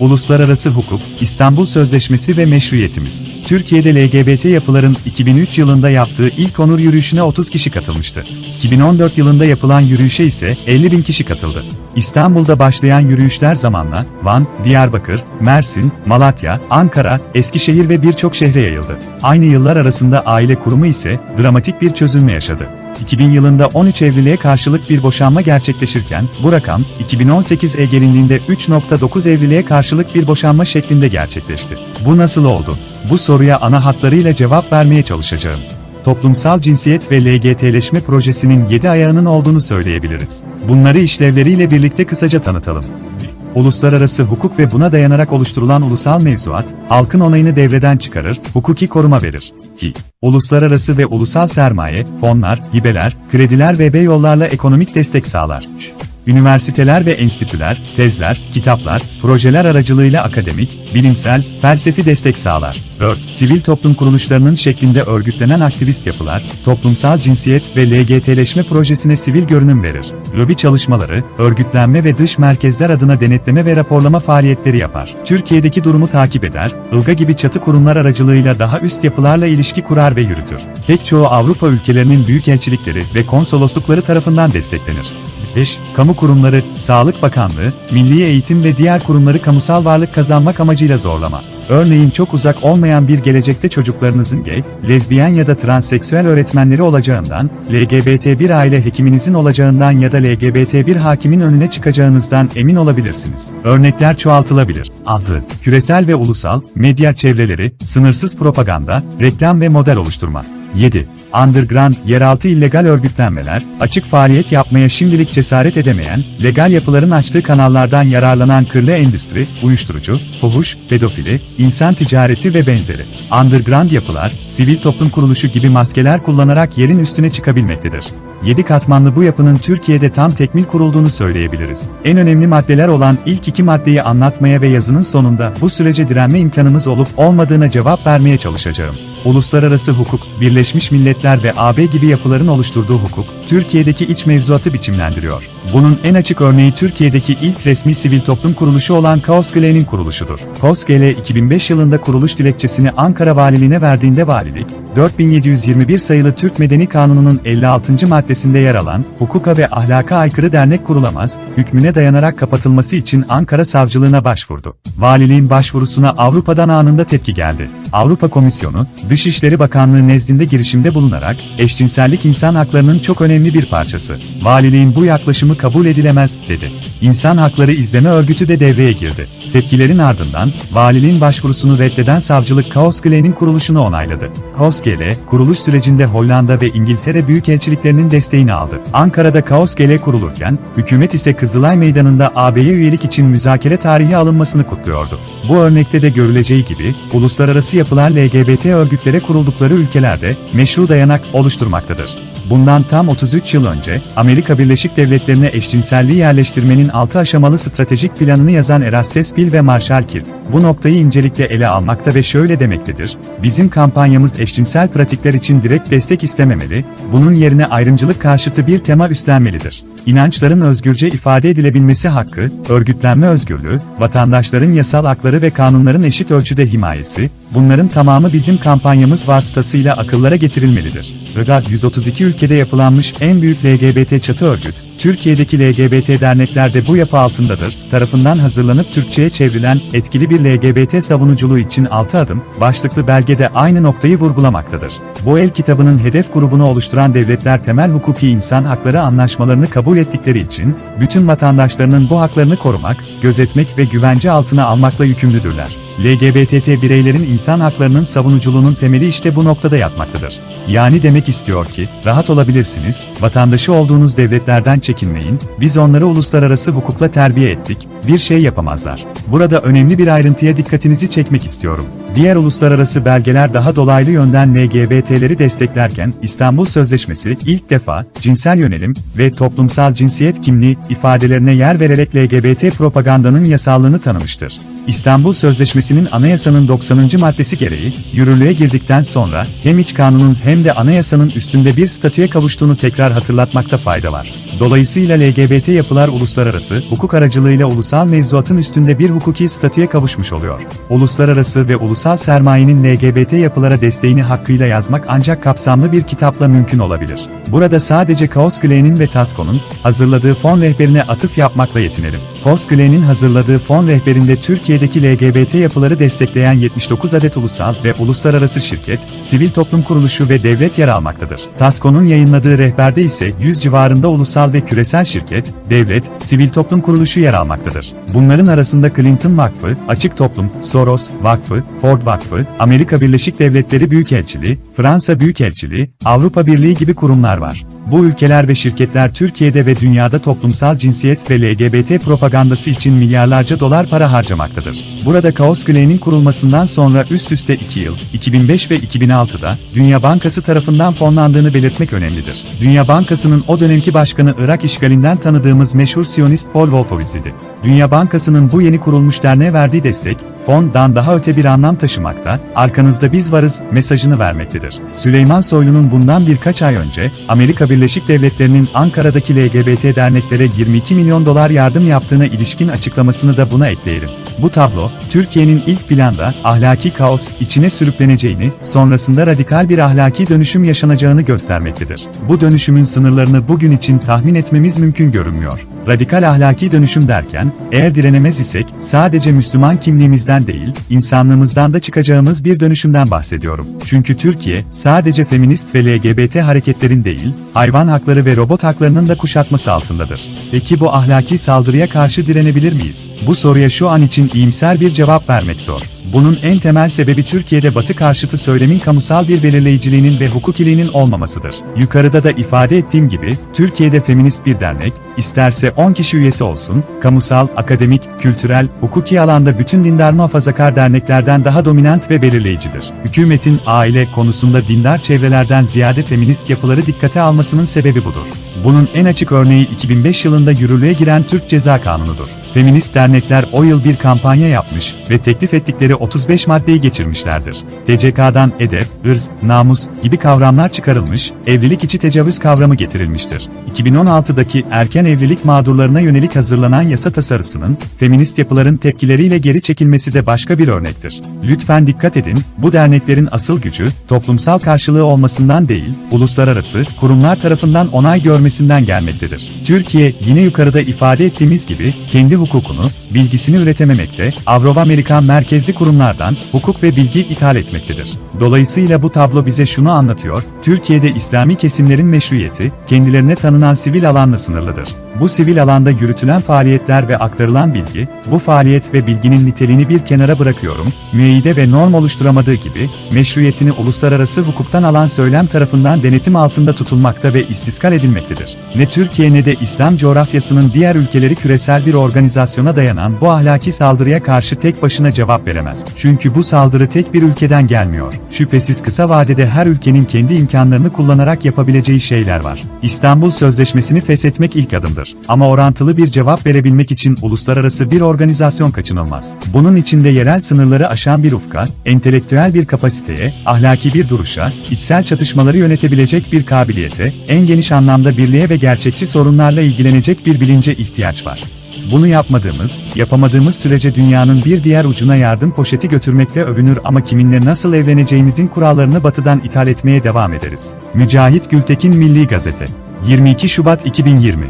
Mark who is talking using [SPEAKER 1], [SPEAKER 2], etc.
[SPEAKER 1] Uluslararası hukuk, İstanbul Sözleşmesi ve meşruiyetimiz. Türkiye'de LGBT yapıların 2003 yılında yaptığı ilk onur yürüyüşüne 30 kişi katılmıştı. 2014 yılında yapılan yürüyüşe ise 50 bin kişi katıldı. İstanbul'da başlayan yürüyüşler zamanla Van, Diyarbakır, Mersin, Malatya, Ankara, Eskişehir ve birçok şehre yayıldı. Aynı yıllar arasında aile kurumu ise dramatik bir çözülme yaşadı. 2000 yılında 13 evliliğe karşılık bir boşanma gerçekleşirken, bu rakam, 2018 E gelindiğinde 3.9 evliliğe karşılık bir boşanma şeklinde gerçekleşti. Bu nasıl oldu? Bu soruya ana hatlarıyla cevap vermeye çalışacağım. Toplumsal cinsiyet ve LGT'leşme projesinin 7 ayağının olduğunu söyleyebiliriz. Bunları işlevleriyle birlikte kısaca tanıtalım. Uluslararası hukuk ve buna dayanarak oluşturulan ulusal mevzuat, halkın onayını devreden çıkarır, hukuki koruma verir. 2. Uluslararası ve ulusal sermaye, fonlar, hibeler, krediler ve yollarla ekonomik destek sağlar. 3. Üniversiteler ve enstitüler, tezler, kitaplar, projeler aracılığıyla akademik, bilimsel, felsefi destek sağlar. 4. Sivil toplum kuruluşlarının şeklinde örgütlenen aktivist yapılar, toplumsal cinsiyet ve LGT'leşme projesine sivil görünüm verir. Lobi çalışmaları, örgütlenme ve dış merkezler adına denetleme ve raporlama faaliyetleri yapar. Türkiye'deki durumu takip eder, ILGA gibi çatı kurumlar aracılığıyla daha üst yapılarla ilişki kurar ve yürütür. Pek çoğu Avrupa ülkelerinin büyükelçilikleri ve konsoloslukları tarafından desteklenir. 5. Kamu kurumları, Sağlık Bakanlığı, Milli Eğitim ve diğer kurumları kamusal varlık kazanmak amacıyla zorlama. Örneğin çok uzak olmayan bir gelecekte çocuklarınızın gay, lezbiyen ya da transseksüel öğretmenleri olacağından, LGBT bir aile hekiminizin olacağından ya da LGBT bir hakimin önüne çıkacağınızdan emin olabilirsiniz. Örnekler çoğaltılabilir. 6. Küresel ve ulusal, medya çevreleri, sınırsız propaganda, reklam ve model oluşturma. 7. Underground, yeraltı illegal örgütlenmeler, açık faaliyet yapmaya şimdilik cesaret edemeyen, legal yapıların açtığı kanallardan yararlanan kırlı endüstri, uyuşturucu, fuhuş, pedofili, insan ticareti ve benzeri. Underground yapılar, sivil toplum kuruluşu gibi maskeler kullanarak yerin üstüne çıkabilmektedir. 7 katmanlı bu yapının Türkiye'de tam tekmil kurulduğunu söyleyebiliriz. En önemli maddeler olan ilk iki maddeyi anlatmaya ve yazının sonunda bu sürece direnme imkanımız olup olmadığına cevap vermeye çalışacağım. Uluslararası hukuk, Birleşmiş Milletler ve AB gibi yapıların oluşturduğu hukuk, Türkiye'deki iç mevzuatı biçimlendiriyor. Bunun en açık örneği Türkiye'deki ilk resmi sivil toplum kuruluşu olan KOSGEL'in kuruluşudur. KOSGEL 2005 yılında kuruluş dilekçesini Ankara Valiliğine verdiğinde valilik, 4721 sayılı Türk Medeni Kanunu'nun 56. maddesinde yer alan, hukuka ve ahlaka aykırı dernek kurulamaz, hükmüne dayanarak kapatılması için Ankara Savcılığına başvurdu. Valiliğin başvurusuna Avrupa'dan anında tepki geldi. Avrupa Komisyonu, Dışişleri Bakanlığı nezdinde girişimde bulunarak, eşcinsellik insan haklarının çok önemli bir parçası. Valiliğin bu yaklaşımı kabul edilemez, dedi. İnsan Hakları İzleme Örgütü de devreye girdi. Tepkilerin ardından, valiliğin başvurusunu reddeden savcılık Kaosgele'nin kuruluşunu onayladı. Kaosgele, kuruluş sürecinde Hollanda ve İngiltere büyükelçiliklerinin desteğini aldı. Ankara'da Kaosgele kurulurken, hükümet ise Kızılay Meydanı'nda AB'ye üyelik için müzakere tarihi alınmasını kutluyordu. Bu örnekte de görüleceği gibi, uluslararası yapılar LGBT örgütlere kuruldukları ülkelerde meşru dayanak oluşturmaktadır. Bundan tam 33 yıl önce, Amerika Birleşik Devletleri'ne eşcinselliği yerleştirmenin 6 aşamalı stratejik planını yazan Erastes Bill ve Marshall Kirk, bu noktayı incelikle ele almakta ve şöyle demektedir, bizim kampanyamız eşcinsel pratikler için direkt destek istememeli, bunun yerine ayrımcılık karşıtı bir tema üstlenmelidir. İnançların özgürce ifade edilebilmesi hakkı, örgütlenme özgürlüğü, vatandaşların yasal hakları ve kanunların eşit ölçüde himayesi, bunların tamamı bizim kampanyamız vasıtasıyla akıllara getirilmelidir. RGA 132 ülkede yapılanmış en büyük LGBT çatı örgüt, Türkiye'deki LGBT dernekler de bu yapı altındadır, tarafından hazırlanıp Türkçe'ye çevrilen etkili bir LGBT savunuculuğu için 6 adım, başlıklı belgede aynı noktayı vurgulamaktadır. Bu el kitabının hedef grubunu oluşturan devletler temel hukuki insan hakları anlaşmalarını kabul ettikleri için, bütün vatandaşlarının bu haklarını korumak, gözetmek ve güvence altına almakla yükümlüdürler. LGBT bireylerin insan haklarının savunuculuğunun temeli işte bu noktada yatmaktadır. Yani demek istiyor ki, rahat olabilirsiniz, vatandaşı olduğunuz devletlerden çekinmeyin, biz onları uluslararası hukukla terbiye ettik, bir şey yapamazlar. Burada önemli bir ayrıntıya dikkatinizi çekmek istiyorum. Diğer uluslararası belgeler daha dolaylı yönden LGBT'leri desteklerken İstanbul Sözleşmesi ilk defa cinsel yönelim ve toplumsal cinsiyet kimliği ifadelerine yer vererek LGBT propagandanın yasallığını tanımıştır. İstanbul Sözleşmesi'nin anayasanın 90. maddesi gereği yürürlüğe girdikten sonra hem iç kanunun hem de anayasanın üstünde bir statüye kavuştuğunu tekrar hatırlatmakta fayda var. Dolayısıyla LGBT yapılar uluslararası hukuk aracılığıyla ulusal mevzuatın üstünde bir hukuki statüye kavuşmuş oluyor. Uluslararası ve ulusal sermayenin LGBT yapılara desteğini hakkıyla yazmak ancak kapsamlı bir kitapla mümkün olabilir. Burada sadece Kaos Gle'nin ve Tasco'nun hazırladığı fon rehberine atıf yapmakla yetinelim. Kaos Gle'nin hazırladığı fon rehberinde Türkiye'deki LGBT yapıları destekleyen 79 adet ulusal ve uluslararası şirket, sivil toplum kuruluşu ve devlet yer almaktadır. Tasco'nun yayınladığı rehberde ise 100 civarında ulusal ve küresel şirket, devlet, sivil toplum kuruluşu yer almaktadır. Bunların arasında Clinton Vakfı, Açık Toplum, Soros Vakfı, Ford Vakfı, Amerika Birleşik Devletleri Büyükelçiliği, Fransa Büyükelçiliği, Avrupa Birliği gibi kurumlar var. Bu ülkeler ve şirketler Türkiye'de ve dünyada toplumsal cinsiyet ve LGBT propagandası için milyarlarca dolar para harcamaktadır. Burada Kaos Gle'nin kurulmasından sonra üst üste 2 yıl, 2005 ve 2006'da Dünya Bankası tarafından fonlandığını belirtmek önemlidir. Dünya Bankası'nın o dönemki başkanı Irak işgalinden tanıdığımız meşhur Siyonist Paul Wolfowitz idi. Dünya Bankası'nın bu yeni kurulmuş derneğe verdiği destek, fondan daha öte bir anlam taşımakta, arkanızda biz varız mesajını vermektedir. Süleyman Soylu'nun bundan birkaç ay önce, Amerika Birleşik Devletleri'nin Ankara'daki LGBT derneklere 22 milyon dolar yardım yaptığına ilişkin açıklamasını da buna ekleyelim. Bu tablo, Türkiye'nin ilk planda ahlaki kaos içine sürükleneceğini, sonrasında radikal bir ahlaki dönüşüm yaşanacağını göstermektedir. Bu dönüşümün sınırlarını bugün için tahmin etmemiz mümkün görünmüyor. Radikal ahlaki dönüşüm derken, eğer direnemez isek, sadece Müslüman kimliğimizden değil, insanlığımızdan da çıkacağımız bir dönüşümden bahsediyorum. Çünkü Türkiye, sadece feminist ve LGBT hareketlerin değil, hayvan hakları ve robot haklarının da kuşatması altındadır. Peki bu ahlaki saldırıya karşı direnebilir miyiz? Bu soruya şu an için iyimser bir cevap vermek zor. Bunun en temel sebebi Türkiye'de batı karşıtı söylemin kamusal bir belirleyiciliğinin ve hukukiliğinin olmamasıdır. Yukarıda da ifade ettiğim gibi, Türkiye'de feminist bir dernek, isterse 10 kişi üyesi olsun, kamusal, akademik, kültürel, hukuki alanda bütün dindar muhafazakar derneklerden daha dominant ve belirleyicidir. Hükümetin aile konusunda dindar çevrelerden ziyade feminist yapıları dikkate almasının sebebi budur. Bunun en açık örneği 2005 yılında yürürlüğe giren Türk Ceza Kanunu'dur. Feminist dernekler o yıl bir kampanya yapmış ve teklif ettikleri 35 maddeyi geçirmişlerdir. TCK'dan edep, ırz, namus gibi kavramlar çıkarılmış, evlilik içi tecavüz kavramı getirilmiştir. 2016'daki erken evlilik mağdurlarına yönelik hazırlanan yasa tasarısının, feminist yapıların tepkileriyle geri çekilmesi de başka bir örnektir. Lütfen dikkat edin, bu derneklerin asıl gücü, toplumsal karşılığı olmasından değil, uluslararası, kurumlar tarafından onay görmesinden gelmektedir. Türkiye, yine yukarıda ifade ettiğimiz gibi, kendi hukukunu, bilgisini üretememekte, Avro-Amerikan merkezli kurumlardan hukuk ve bilgi ithal etmektedir. Dolayısıyla bu tablo bize şunu anlatıyor, Türkiye'de İslami kesimlerin meşruiyeti, kendilerine tanınan sivil alanla sınırlıdır. Bu sivil alanda yürütülen faaliyetler ve aktarılan bilgi, bu faaliyet ve bilginin niteliğini bir kenara bırakıyorum, müeyyide ve norm oluşturamadığı gibi, meşruiyetini uluslararası hukuktan alan söylem tarafından denetim altında tutulmakta ve istiskal edilmektedir. Ne Türkiye ne de İslam coğrafyasının diğer ülkeleri küresel bir organizasyona dayanan bu ahlaki saldırıya karşı tek başına cevap veremez. Çünkü bu saldırı tek bir ülkeden gelmiyor. Şüphesiz kısa vadede her ülkenin kendi imkanlarını kullanarak yapabileceği şeyler var. İstanbul Sözleşmesi'ni feshetmek ilk adımdır. Ama orantılı bir cevap verebilmek için uluslararası bir organizasyon kaçınılmaz. Bunun içinde yerel sınırları aşan bir ufka, entelektüel bir kapasiteye, ahlaki bir duruşa, içsel çatışmaları yönetebilecek bir kabiliyete, en geniş anlamda birliğe ve gerçekçi sorunlarla ilgilenecek bir bilince ihtiyaç var. Bunu yapmadığımız, yapamadığımız sürece dünyanın bir diğer ucuna yardım poşeti götürmekte övünür ama kiminle nasıl evleneceğimizin kurallarını batıdan ithal etmeye devam ederiz. Mücahit Gültekin Milli Gazete 22 Şubat 2020